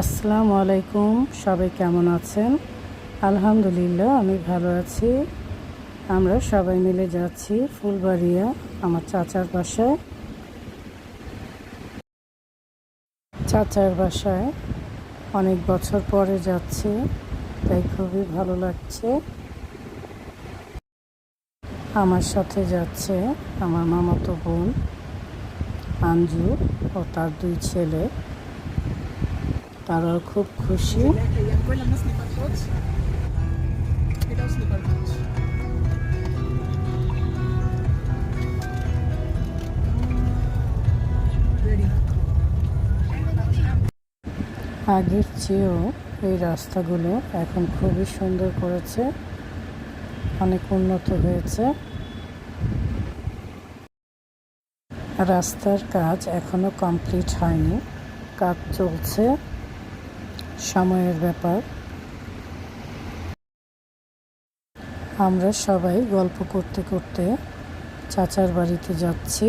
আসসালামু আলাইকুম, সবাই কেমন আছেন? আলহামদুলিল্লাহ, আমি ভালো আছি। আমরা সবাই মিলে যাচ্ছি ফুলবাড়িয়া, আমার চাচার বাসায়। চাচার বাসায় অনেক বছর পরে যাচ্ছি, তাই খুবই ভালো লাগছে। আমার সাথে যাচ্ছে আমার মামাতো বোন, আঞ্জু ও তার দুই ছেলে। Slipper খুব খুশি। আগের চেয়েও এই রাস্তাগুলো এখন খুবই সুন্দর করেছে, অনেক উন্নত হয়েছে। রাস্তার কাজ এখনও কমপ্লিট হয়নি, কাজ চলছে। সময়ের ব্যাপার। আমরা সবাই গল্প করতে করতে চাচার বাড়িতে যাচ্ছি।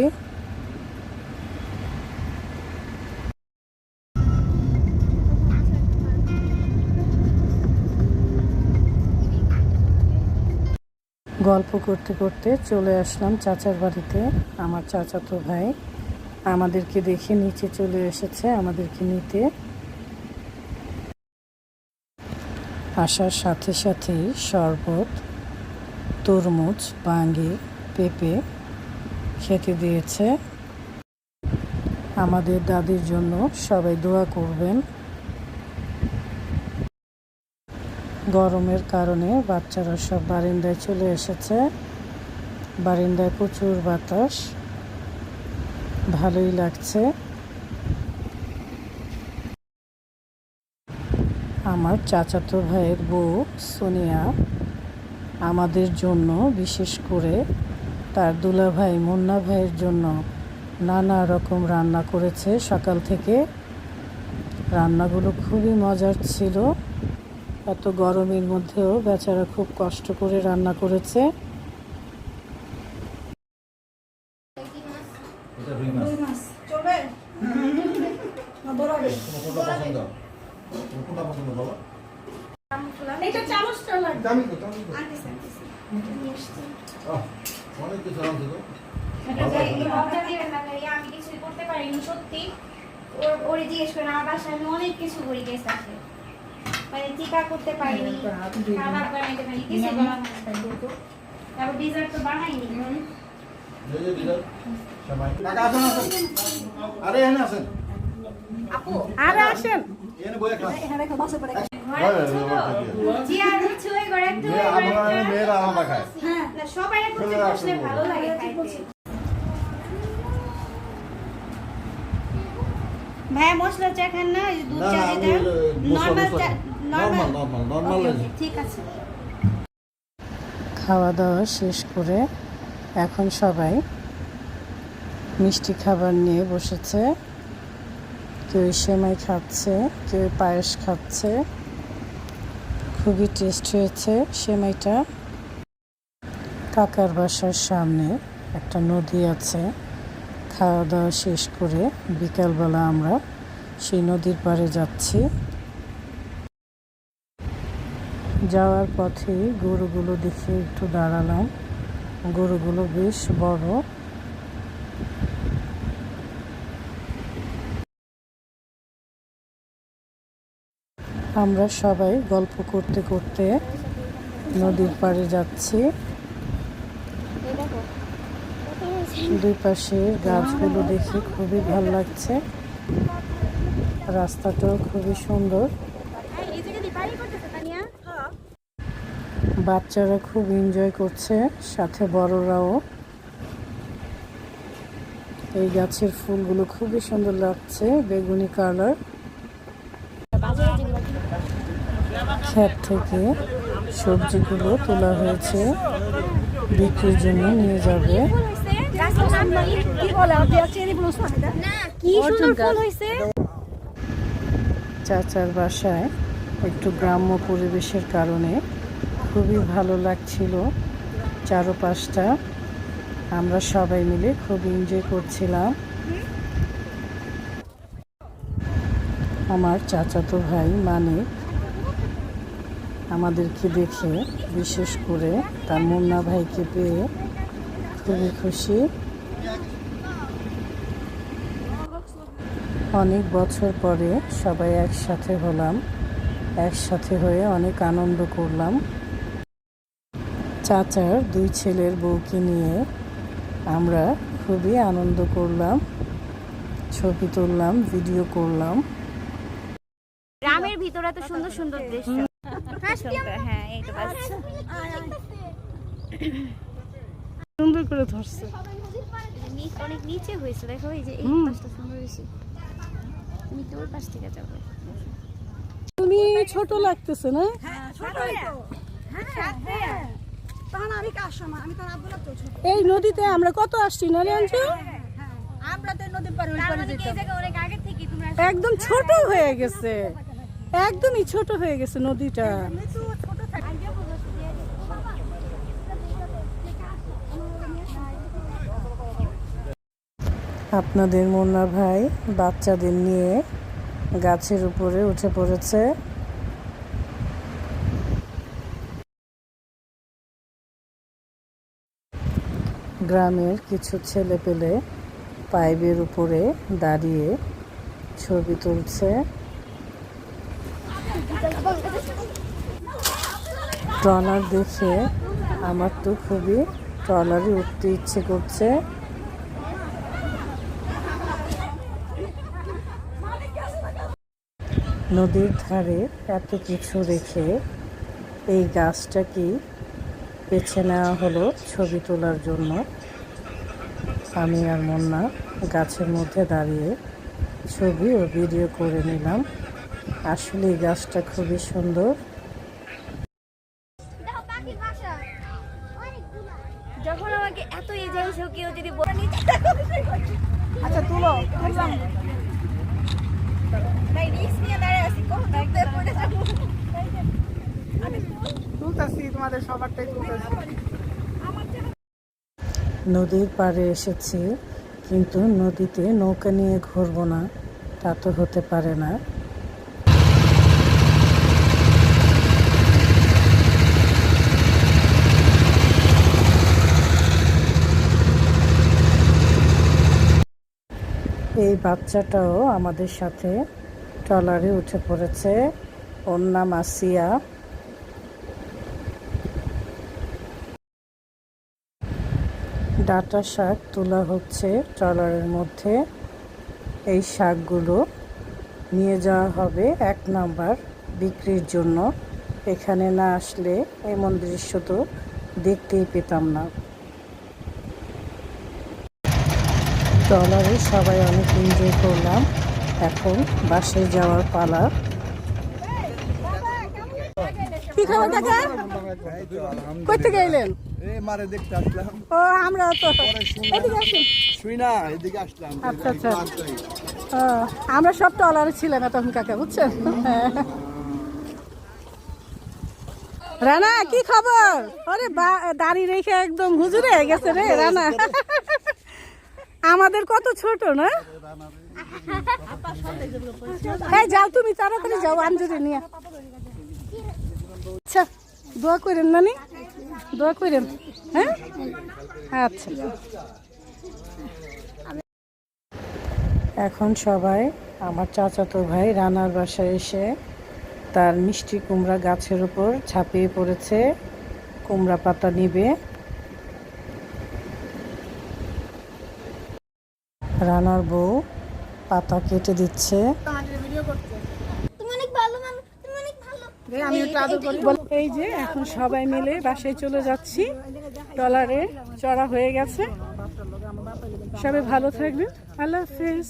গল্প করতে করতে চলে আসলাম চাচার বাড়িতে, আমার চাচাতো ভাই। আমাদেরকে দেখে নিচে চলে এসেছে, আমাদেরকে নিতে। আসার সাথে সাথেই শরবত, তরমুজ বাঙ্গি পেঁপে খেতে দিয়েছে। আমাদের দাদির জন্য সবাই দোয়া করবেন। গরমের কারণে বাচ্চারা সব বারিন্দায় চলে এসেছে। বারিন্দায় প্রচুর বাতাস। ভালোই লাগছে। আমার চাচাতো ভাইয়ের বউ সোনিয়া আমাদের জন্য বিশেষ করে তার দুলা ভাই মুন্না ভাইয়ের জন্য নানা রকম রান্না করেছে। সকাল থেকে রান্নাগুলো খুবই মজার ছিল। এত গরমের মধ্যেও বেচারা খুব কষ্ট করে রান্না করেছে। এটা রুই মাছ। চলবে না দৌড়াবে তোমার কোনটা পছন্দ তোমার কোনটা এটা চামচটা লাগবে দামি তো। দামি তো আনতেছি আনতেছি নিয়ে আসছি। আহ, অনেক কিছু আনছে তো। এই ভাবটা দিবেন না ভাই, আমি কিছুই করতে পারিনি সত্যি। ওরে জিজ্ঞেস করেন আমার বাসায় আমি অনেক কিছু করি গেছে আছে। মানে টিকা করতে পারিনি খাবার বানাইতে পারিনি কিছু বানানো তারপর ডিজার্ট তো বানাইনি। এই যে দিদা সবাই। কাকা আসেন আসেন। আরে আসেন। মেয়েরা আলাদা খায়। সবাই ভালো লাগে ভাইয়া মশলা চা খান না দুধ চা আমি যেটা ওই মশলা নর্মাল মশলা। চা নরমাল। নরমাল ঠিক আছে। খাওয়া দাওয়া শেষ করে এখন সবাই মিষ্টি খাবার নিয়ে বসেছে। কেউ সেমাই খাচ্ছে কেউ পায়েস খাচ্ছে। খুবই টেস্ট হয়েছে সেমাইটা। কাকার বাসার সামনে একটা নদী আছে। খাওয়া দাওয়া শেষ করে বিকালবেলা আমরা সেই নদীর পাড়ে যাচ্ছি। যাওয়ার পথে গরুগুলো দেখে একটু দাঁড়ালাম। গরুগুলো বেশ বড়। আমরা সবাই গল্প করতে করতে নদীর পাড়ে যাচ্ছি। দুই পাশে গাছগুলো দেখে খুবই ভালো লাগছে। রাস্তাটাও খুবই সুন্দর। বাচ্চারা খুব এনজয় করছে, সাথে বড়রাও। এই গাছের ফুলগুলো খুবই সুন্দর লাগছে, বেগুনি কালার ক্ষেত থেকে সবজিগুলো তোলা হয়েছে। বিক্রির জন্য নিয়ে যাবে। চাচার বাসায় একটু গ্রাম্য পরিবেশের কারণে খুবই ভালো লাগছিল। চারপাশটা আমরা সবাই মিলে খুব এনজয় করছিলাম। আমার চাচাতো ভাই মানে আমাদেরকে দেখে, বিশেষ করে তার মুন্না ভাইকে পেয়ে খুবই খুশি। অনেক বছর পরে সবাই একসাথে হলাম, একসাথে হয়ে অনেক আনন্দ করলাম। চাচার দুই ছেলের বউকে নিয়ে আমরা খুবই আনন্দ করলাম, ছবি তুললাম, ভিডিও করলাম। গ্রামের ভিতরে এত সুন্দর সুন্দর দৃশ্য। হ্যাঁ এই তো বাচ্চা সুন্দর করে ধরছে। অনেক নিচে হয়েছে দেখো এই যে এই পাশটা সুন্দর হয়েছে। তুমি তো পাশ থেকে যাবে। তুমি ছোট লাগতেছে না? আব্দুল্লাহ তো ছোট এই নদীতে আমরা কত আসছি না মানে কি এই যেতাম। জায়গা অনেক আগে থেকে তোমরা একদম ছোট হয়ে। গেছে। একদমই ছোট হয়ে গেছে নদীটা। আপনাদের মুন্না ভাই বাচ্চাদের নিয়ে গাছের উপরে উঠে পড়েছে। গ্রামের কিছু ছেলে পেলে পাইপের উপরে দাঁড়িয়ে ছবি তুলছে। ট্রলার দেখে আমার তো খুবই ট্রলারে উঠতে ইচ্ছে করছে। নদীর ধারে এত কিছু রেখে এই গাছটা কি বেছে নেওয়া হলো ছবি তোলার জন্য। আমি আর মন্না গাছের মধ্যে দাঁড়িয়ে ছবি ও ভিডিও করে নিলাম। আসলে এই গাছটা খুবই সুন্দর। যখন আমাকে এত এজে কেউ যদি আচ্ছা তুলো তুললাম। ভাই রিস্ক নিয়ে দাঁড়িয়ে আছি কখন দেখতে পড়ে যাব তুলতাছি তোমাদের সবারটাই তুলতাছি। নদীর পাড়ে এসেছি কিন্তু নদীতে নৌকা নিয়ে ঘুরবো না তা তো হতে পারে না। এই বাচ্চাটাও আমাদের সাথে ট্রলারে উঠে পড়েছে। ওর নাম আসিয়া। ডাটা শাক তোলা হচ্ছে ট্রলারের মধ্যে। এই শাকগুলো নিয়ে যাওয়া হবে এক নাম্বার বিক্রির জন্য। এখানে না আসলে এমন দৃশ্য তো দেখতেই পেতাম না। ট্রলারে সবাই অনেক এনজয় করলাম। এখন বাসে যাওয়ার পালা। কি খবর কাকা? ও আমরা তো আচ্ছা, আচ্ছা। ও, আমরা সব টলারে ছিলাম তখন কাকা বুঝছেন? হ্যাঁ। রানা কি খবর? বা- দাড়ি রেখে একদম হুজুরে হয়ে গেছে রে রানা। আমাদের কত ছোট, না? এই যাও তুমি, তাড়াতাড়ি যাও আঞ্জুরি নিয়ে। আচ্ছা দোয়া করেন, নানি? দোয়া করেন হ্যাঁ? আচ্ছা। এখন সবাই, আমার চাচাতো ভাই রানার বাসায় এসে তার মিষ্টি কুমড়া গাছের উপর ঝাঁপিয়ে পড়েছে। কুমড়া পাতা নিবে। রানার বউ পাতা কেটে দিচ্ছে। তুমি অনেক ভালো মানুষ তুমি অনেক ভালো। আমি একটু এই যে এখন সবাই মিলে বাসায় চলে যাচ্ছি। টলারে চড়া হয়ে গেছে। সবাই ভালো থাকবেন। আল্লাহ হাফেজ।